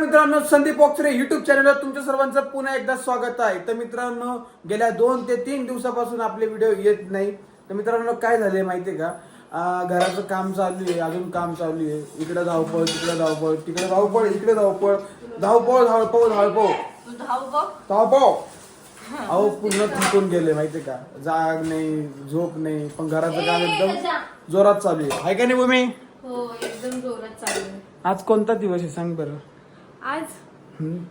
मित्रांनो संदीप ओक्सरे युट्यूब चॅनलवर तुमच्या सर्वांचं पुन्हा एकदा स्वागत आहे. तर मित्रांनो गेल्या दोन ते तीन दिवसापासून आपले व्हिडिओ येत नाही. तर मित्रांनो काय झाले माहितीये का? घराचं काम चालू आहे अजून काम चालू आहे. इकडे धावपळ तिकडे धावपळ तिकडे धावपळ इकडे धावपळ. धावपळ धावपळ धावपळ. धावपळ? अहो पूर्ण थकून गेले माहितीये का? जाग नाही झोप नाही. पण घराचं काम एकदम जोरात चालू आहे. हाय का नाही भूमी? हो एकदम जोरात चालू आहे. आज कोणता दिवस आहे? सांग बरं. आज?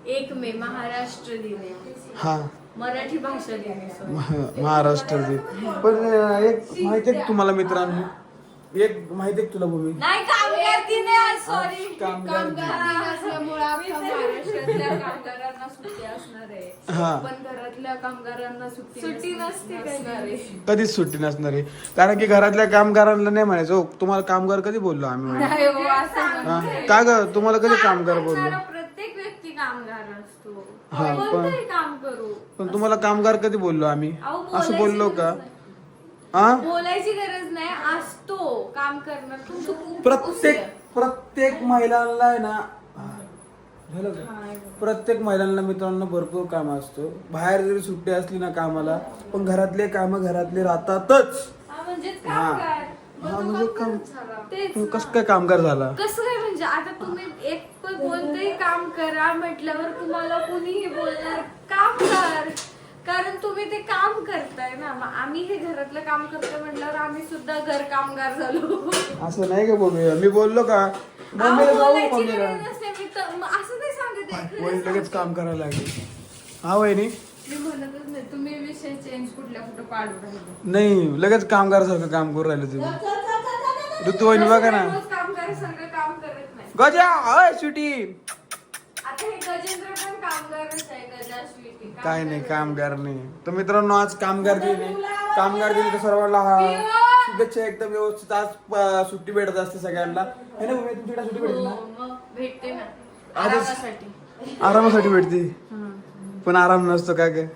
एक मे महाराष्ट्र दिन आहे. हा. मराठी भाषा दिन आहे sorry. मह- महाराष्ट्र दिन. पण अं, एक माहिती आहे का तुम्हाला मित्रांनो? एक माहिती आहे का तुला भूमी? नाही कामगार दिन आहे आज सॉरी कामगार दिन. असल्यामुळे महाराष्ट्रातल्या कामगारांना सुट्टी असणार आहे. हा. पण घरातल्या कामगारांना सुट्टी सुट्टी नसते असणार आहे. कधीच सुट्टी नसणार आहे. कारण की घरातल्या कामगारांना नाही म्हणायचं "ओ, तुम्हाला कामगार कधी बोललो आम्ही? म्हणे?" नाही हो, असं हा? म्हणते. का ग? तुम्हाला कधी कामगार बोललो? प्रत्येक व्यक्ती कामगार असतो हा, पण- कोणतंही काम करू पण तुम्हाला कामगार कधी बोललो आम्ही अहो, असं बोललो गरज का नाही. हा बोलायची गरज नाही असतो काम करणार तुमचं खूप प्रत्येक उशीर. प्रत्येक महिलांना आहे ना हा, झालं का? प्रत्येक महिलांना मित्रांनो भरपूर काम असतो बाहेर जरी सुट्टी असली ना कामाला पण घरातले काम घरातले राहतातच हा, म्हणजेच. कामगार. मग तो म्हणजे कामगार काम- झाला. तेच तू ना. कसं काय कामगार झाला कसं काय म्हणजे आता तुम्ही एक पण कोणतंही काम करा म्हटल्यावर तुम्हाला कुणीही बोलणार काम कर. कारण तुम्ही ते काम करताय ना. मग आम्ही हे घरातलं काम करतोय म्हटल्यावर आम्ही सुद्धा घर कामगार झालो. असं नाही का बघूया मी बोललो का? अहो, मम्मीला जाऊ बोलायची मम्मीला. गरज नसते. मी तर- मग असं नाही सांगत आहे. लगेच काम करायला लागली. हा वहिनी? मी म्हणतच नाही. तुम्ही विषय चेंज कुठल्या कुठं पाडू राहिले? नाही लगेच कामगारासारखं काम करू राहिले तुम्ही. ऋतू वहिनी बघा ना. रोज कामगार सगळं करत गजा अय सुटी आता हे गजेंद्र पण कामगारच आहे गजा स्वीटी. काय नाही कामगार. नाही. तर मित्रांनो आज कामगार दिन आहे. कामगार दिन तर सर्वांना हा शुभेच्छा एकदम व्यवस्थित. आज सुट्टी भेटत असते सगळ्यांना. है ना भूमी? तुमच्याकडे सुट्टी भेटते ना हो, भेटते ना. आजच- आरामासाठी. आरामासाठी भेटते? पण आराम नसतो काय काय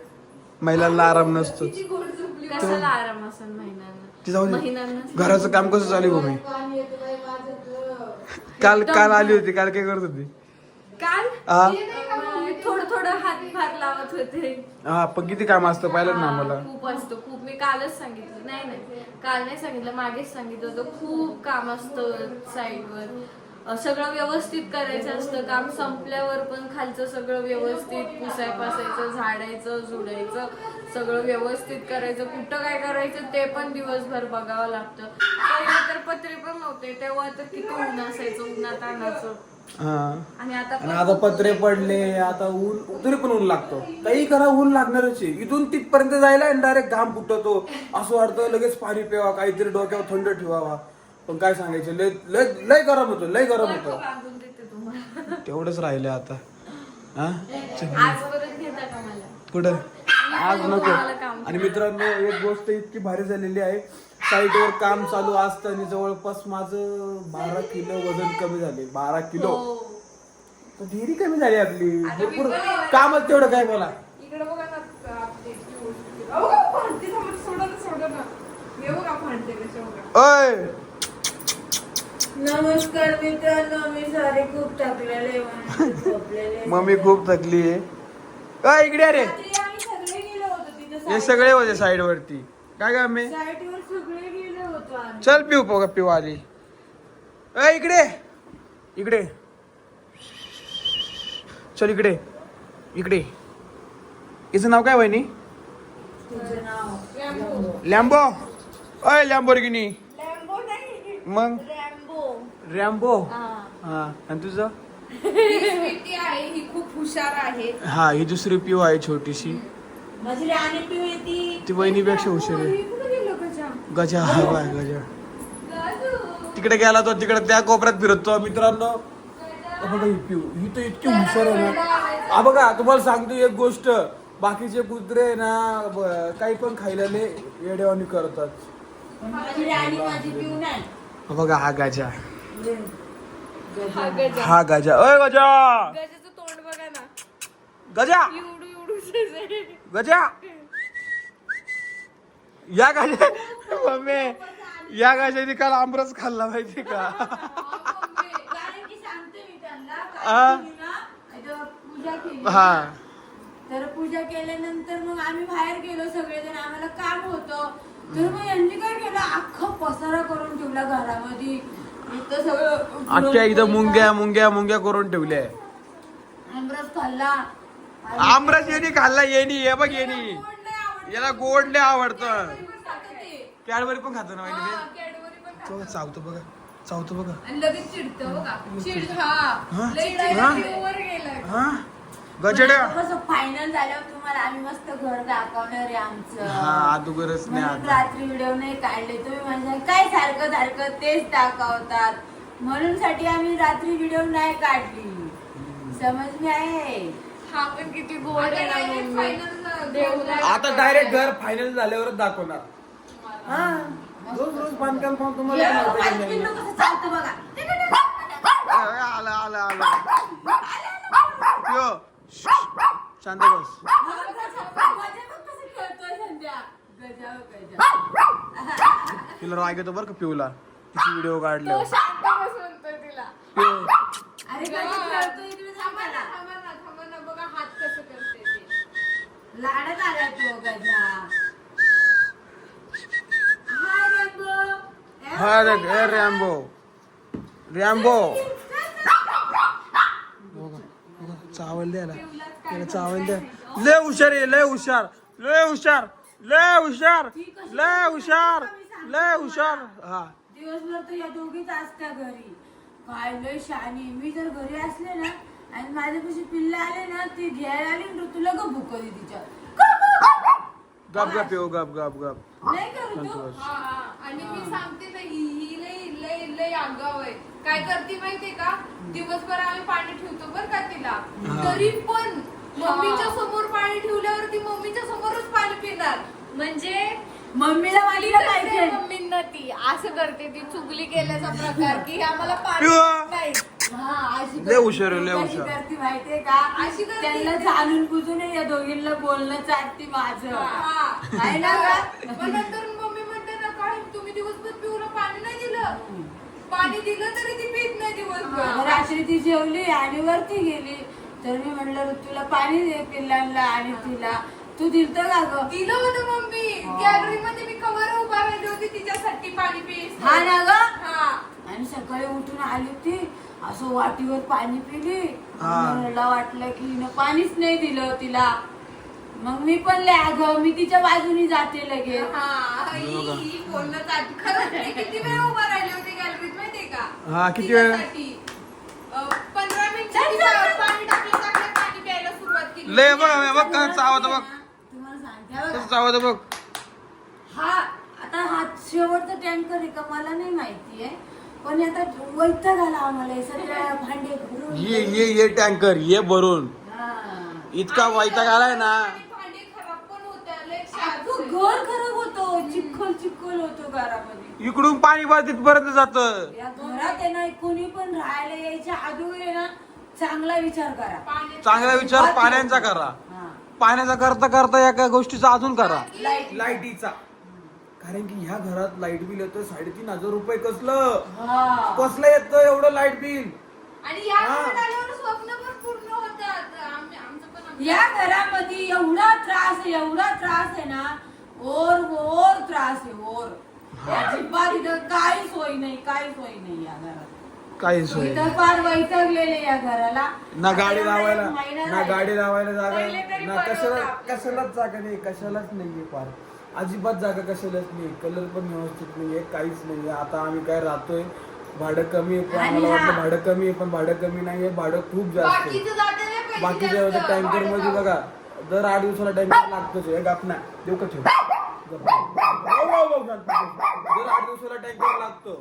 महिलांना आराम नसतो. कशाला आराम असेल ती जाऊ महिन्यांना दे. महिन्यांना घराचं काम कसं चालू आहे भूमी काल काल आली होती काल काय करत होती? काल? हा. अं, थोडं थोडं हातभार लावत होते. हा पण किती काम असतं पाहिलं ना हा, आम्हाला. खूप असतं खूप. मी कालच सांगितलं. नाही नाही. काल नाही सांगितलं मागेच सांगितलं होतं. खूप काम असतं साईडवर सगळं व्यवस्थित करायचं असतं. काम संपल्यावर पण खालचं सगळं व्यवस्थित पुसाय पासायचं झाडायचं झुडायचं सगळं व्यवस्थित करायचं. कुठं काय करायचं ते पण दिवसभर बघावं लागतं. पहिले तर पत्रे पण नव्हते. तेव्हा तर किती ऊन असायचं उन्हात आणायचं. आणि आता आणि आता पत्रे पडले आता ऊन तरी पण ऊन लागतो. काही करा ऊन लागणारच आहे. इथून तिथपर्यंत जायला डायरेक्ट घाम फुटतो. असं वाटतं लगेच पाणी प्यावा काहीतरी डोक्यावर थंड ठेवावा. पण काय सांगायचं? लय लय लय गरम होतं लय गरम होतं. बांधून देते तुम्हाला. तेवढंच राहिले आता. हा? आज परत घेता का मला? कुठं? आज नको. आणि मित्रांनो एक गोष्ट इतकी भारी झालेली आहे. साईटवर काम चालू असताना जवळपास माझं बारा किलो वजन कमी झाले. बारा किलो. हो. तर ढेरी कमी झाली आपली. भरपूर कामच तेवढं काय बोला. इकडे बघा ना आपली गोष्ट. अहो, का भांडते समोर सोडा ना सोडा ना. हे बघा भांडते कशा बघा. ओय! नमस्कार मित्रांनो मी सारे खूप झोपलेले मम्मी खूप थकली आहे. अय इकडे अरे रात्री आम्ही सगळे गेलो होतो तिथे हे सगळे होते साईड वरती काय का मी साईटवर सगळे गेलो होतो आम्ही. चल पिऊ पोगा पिऊ आली अय इकडे. इकडे. चल इकडे. इकडे. हिचं नाव काय वहिनी? तुझं नाव? लॅम्बो. अय लॅम्बोर्गिनी. लॅम्बो नाही. मग? रॅम्बो. हा. हा. आणि तुझं? ही स्वीटी आहे ही खूप हुशार आहे. हा ही दुसरी पिऊ आहे छोटीशी. माझी राणी पिऊ येते ती. वहिनीपेक्षा हुशार आहे. ही कुठे गेलो गजा? गजा हा बाय गजा. गाजू. तिकडे गेला तो तिकडे त्या कोपऱ्यात फिरतो मित्रांनो. अ बघा ही पिऊ ही तर इतकी हुशार आहे ना. हा बघा तुम्हाला सांगतो एक गोष्ट. बाकीचे कुत्रे आहे ना ब- काही पण खायला लय येडेवानी करतात. पण माझी राणी माझी पिऊ नाही. हा बघा हा गजा. हा गजा. हा गजा. अय गजा! गजाचं तोंड बघा ना. गजा! एवढू एवढू गजा! या गजा मम्मी या गजाने काल आमरस खाल्ला माहिती का? कारण की सांगते मी त्यांना आ? काय तुम्ही ना केली. हा. तर पूजा केल्यानंतर मग आम्ही बाहेर गेलो सगळेजण. आम्हाला काम होतं. तर मग यांनी काय केलं? अख्खा पसारा करून ठेवला घरामध्ये. इथं सगळं अख्ख्या इथं मुंग्या मुंग्या मुंग्या करून ठेवल्या. आमरस खाल्ला. आमरस येणी खाल्ला येणी. हे बघ येणी. याला गोड लय आवडतं. मी पण खाते ते. कॅडबरी पण खातो ना हा, माहिती कॅडबरी पण खाते. बघा चावतो बघा. चावतो बघा. आणि लगेच चिडतं बघा. चिड हा. हा? लई चिडायला हा? जीवावर गेलाय हा? गजड्या. फायनल झाल्यावर तुम्हाला आम्ही मस्त घर दाखवणार आहे हा आमचं अदुगरच नाही म्हणून आता रात्री व्हिडिओ नाही काढले. तुम्ही म्हणजे काय सारखं सारखं तेच दाखवतात. म्हणून साठी आम्ही रात्री व्हिडिओ नाही काढली. समज आहे. हा पण किती गोड आहे ना मम्मी. देवला आता डायरेक्ट घर फायनल झाल्यावरच दाखवणार. हा. रोज रोज बांधकाम पाहून तुम्हाला हे काय बघा, माहिती. माझं नाही. पिल्लू कसं चालतं बघा. आलं आलं आलं. यो. शांत बस. तिला राग येतो बरं का पिऊला. तिची व्हिडिओ काढल्यावर. ते. लाडत आला तो गजा. हा रॅम्बो. रॅम्बो. चावल द्यायला त्याला चावल द्या लय हुशार आहे लय हुशार. लय हुशार. लय हुशार. लय हुशार. लय हुशार. हा. दिवसभर तर या दोघीच असत्या घरी. काय लय शानी मी जर घरी असले ना आणि माझ्यापाशी पिल्ला आले ना ती घ्यायला आली ना तुला ग भुकली तिच्या. गप गप येऊ गप गप गप. नाही करू तू? संतोष. हा, हा. आणि मी सांगते ना ही ही लई लई लई आगाव आहे. काय करते माहितीये का दिवसभर आम्ही पाणी ठेवतो बर का तिला. तरी पण मम्मीच्या समोर पाणी ठेवल्यावर ती मम्मीच्या समोरच पाणी पिणार म्हणजे मम्मीला मालिका पाहिजे मम्मींना ती असं करते ती चुगली केल्याचा प्रकार की आम्हाला पाणी. नाही हा, अशी लय करते. हुशार आहे, लय कशी हुशार. करते माहितीये का अशी करते. त्यांना जाणून बुजून या दोघींना बोलणं चालते माझं हा. आहे ना का? पण नंतर मम्मी म्हणते ना काय तुम्ही दिवसभर पिऊला पाणी नाही दिलं पाणी दिलं तरी ती पित नाही दिवसभर. रात्री ती जेवली आणि वरती गेली. तर मी म्हणलं तुला पाणी दे पिल्लांना आणि तिला. तू दिलत का ग? दिलं होतं मम्मी. गॅलरी मध्ये मी कवर उभा राहिली होती तिच्यासाठी पाणी पिस हा ना ग? हा. आणि सकाळी उठून आली होती असं वाटीवर पाणी पिली. हा. मला वाटलं की हिनं पाणीच नाही दिलं तिला. मग मी पण लय अगं मी तिच्या बाजूनी जाते लगेच. हा ही ही बोलणं चालू खरंच किती वेळ उभा राहिली होती गॅलरीत माहितीये का? हा, किती वेळ? तिच्यासाठी. अं, पंधरा मिनिटं पाणी टाकलं टाकलं पाणी प्यायला सुरुवात केली. लय बघ बघ कसं चावत बघ. तुम्हाला सांगते हा बघा. चावत बघ. हा आता हा शेवटचा टँकर आहे का मला नाही माहिती आहे पण आता वैताग आला आम्हाला हे सगळ्या भांडे भरून ये ये ये टँकर ये भरून. हा. इतका वैताग आलाय ना आणि भांडे खराब पण होत्या लय अगं, शांत. घर खराब होतो चिखल चिखल होतो घरामध्ये. इकडून पाणी बा तिथपर्यंत जात. या घरात आहे ना कोणी पण राहायला यायच्या आहे ना चांगला विचार करा. चांगला विचार पाण्याचा करा. हा. पाण्याचा करता करता एका गोष्टीचा अजून करा. लाइट. लाईटीचा. कारण की ह्या घरात लाइट बिल येतं साडेतीन हजार रुपये कसलं? हा. कसलं येतं एवढं लाइट बिल? आणि या हा. घरात आल्यावर स्वप्न पण पूर्ण होतात. आम्ही आमचं पण आमचं- या घरामध्ये एवढा त्रास आहे एवढा त्रास आहे ना ओर ओर त्रास आहे ओर अजिबात इथं काही सोय नाही काही सोय नाही या घरात. काही सोय इथं फार वैतागलेले या घराला. ना गाडी लावायला एक महिना ना. गाडी लावायला जागा पहिले तरी ना बरं कशाला होतं आपलं. कशालाच जागा नाही कशालाच नाहीये फार. अजिबात जागा कशालाच नाही. कलर पण व्यवस्थित नाहीये काहीच नाहीये आता आम्ही काय राहतोय भाडं कमी आहे पण आणि आम्हाला हा- वाटलं भाडं कमी आहे पण भाडं कमी नाहीये भाडं खूप जास्त आहे. बाकीचं जाते नाही पैसे बाकीच्या जास्त, टँकर भाडं मध्ये. बघा दर आठ दिवसाला टँकर लागतोच हे गापना देऊ का ठेव? दर आठ दिवसाला टँकर लागतो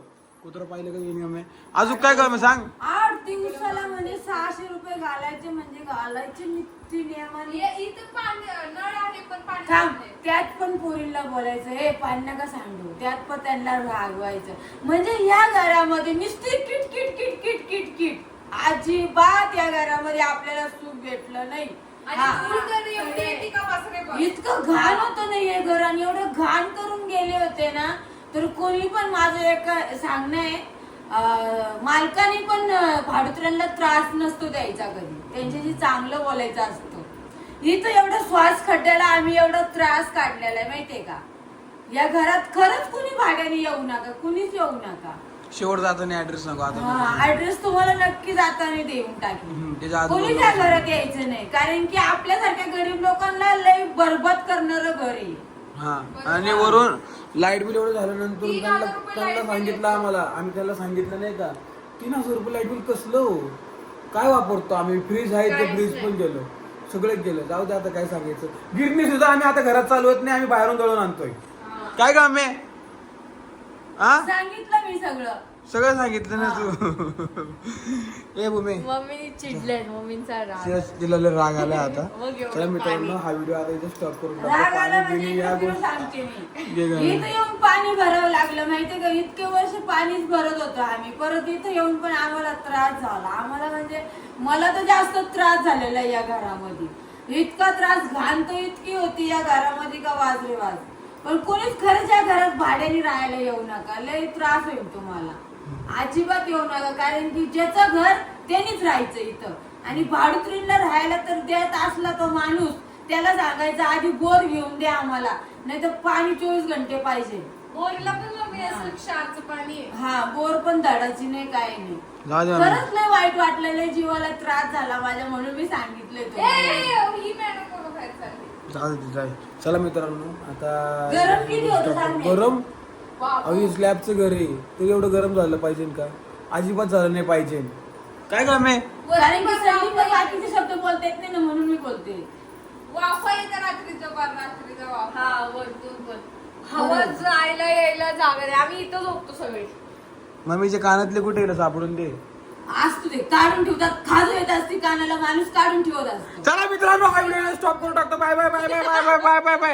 कुत्र पाहिलं का नियम आहे अजून काय काम आहे सांग आठ दिवसाला म्हणजे सहाशे रुपये घालायचे म्हणजे घालायचे नित्य नियमाने. हे- इथं पाणी नळ आहे पण पाणी थांब नाही. त्यात पण पोरींना बोलायचं हे पाणी नका सांडू. त्यात पण त्यांना रागवायचं. म्हणजे या घरामध्ये नुसती किट किट किट किट किट किट अजिबात या घरामध्ये आपल्याला सुख भेटलं नाही. हा. इतकं घाण होतं नाही हे घर आणि एवढं घाण करून गेले होते ना तर कोणी पण माझं एक सांगणं आहे मालकाने पण भाडुत्र्यांना त्रास नसतो द्यायचा कधी. त्यांच्याशी चांगलं बोलायचं असतं. इथं एवढं श्वास खड्ड्याला आम्ही एवढा त्रास काढलेला आहे माहितीये का? या घरात खरंच कुणी भाड्याने येऊ नका कुणीच येऊ नका. शेवट जाताना ऍड्रेस सांगू आता. हा ऍड्रेस तुम्हाला नक्की जाताना देऊन हम्म, त्याच्या कोणी त्या आजूबाजूला घरात यायचं नाही. कारण की आपल्यासारख्या गरीब लोकांना लय बरबाद करणार घर आहे. हा आणि वरून लाइट बिल एवढं झाल्यानंतर तीन त्यांना हजार रुपये त्यांना light bill सांगितलं. आम्हाला. आम्ही त्याला सांगितलं नाही का? तीन हजार रुपये लाइट बिल कसलं हो? काय वापरतो आम्ही? फ्रीज आहे ते काहीच फ्रीज. पण गेलो. सगळंच गेलं. जाऊ दे आता काय सांगायचं? गिरणी सुद्धा आम्ही आता घरात चालवत नाही. आम्ही बाहेरून दळून आणतोय. काय काम आहे? हा सांगितलं मी सगळं. सगळं सांगितलं ना तू? ए भूमी. मम्मी चिडले मम्मींचा राग. आला आता. मग एवढं चला मित्रांनो हा व्हिडिओ आता इथे स्टॉप करून. राग आला पाणी म्हणजे बिणी या इथं गोष्टी सांगते मी. इथं येऊन पाणी भरावं लागलं. माहितीये का? इतके वर्ष पाणीच भरत होतो आम्ही. परत इथं येऊन पण आम्हाला त्रास झाला. आम्हाला म्हणजे मला तर जास्त त्रास झालेला या घरामध्ये. इतका त्रास घाण तर इतकी होती या घरामध्ये का वाज रे वाज पण कोणीच खरंच या घरात भाड्याने राहायला येऊ नका. लय त्रास होईल तुम्हाला. अजिबात येऊ नका कारण की ज्याचं घर त्यांनीच राहायचं इथं. आणि भाडुत्रीला राहायला तर देत असला तो माणूस. त्याला सांगायचं आधी बोर घेऊन द्या आम्हाला. नाही तर पाणी चोवीस घंटे पाहिजे. बोरला पण क्षारचं पाणी आहे. हा बोर पण धडाची नाही काय नाही. खरंच लय वाईट वाटलेलं जीवाला त्रास झाला माझ्या म्हणून मी. ए, ही मॅडम कोण चालली जाऊ दे ते, जाऊ दे. चला मित्रांनो आता गरम किती होतं सांग ना. गरम? बाप. अहो स्लॅबचं घर आहे. ते एवढं गरम झालं पाहिजे का? अजिबात झालं नाही पाहिजे. काय काम आहे? कारण की संदीप बाकीचे शब्द बोलता येत नाही ना म्हणून मी बोलते. वाफा येतं रात्रीचं बार रात्रीचं वाफा. हा वरतून पण. हवा. जायला यायला जागा नाही. आम्ही इथं झोपतो सगळे. मम्मीच्या कानातले कुठे गेलं सापडून दे. असतो ते काढून ठेवतात. खाजू येत असते कानाला माणूस काढून ठेवत असतो. चला मित्रांनो हा व्हिडिओ स्टॉप करून टाकतो. Bye bye bye bye bye bye bye bye.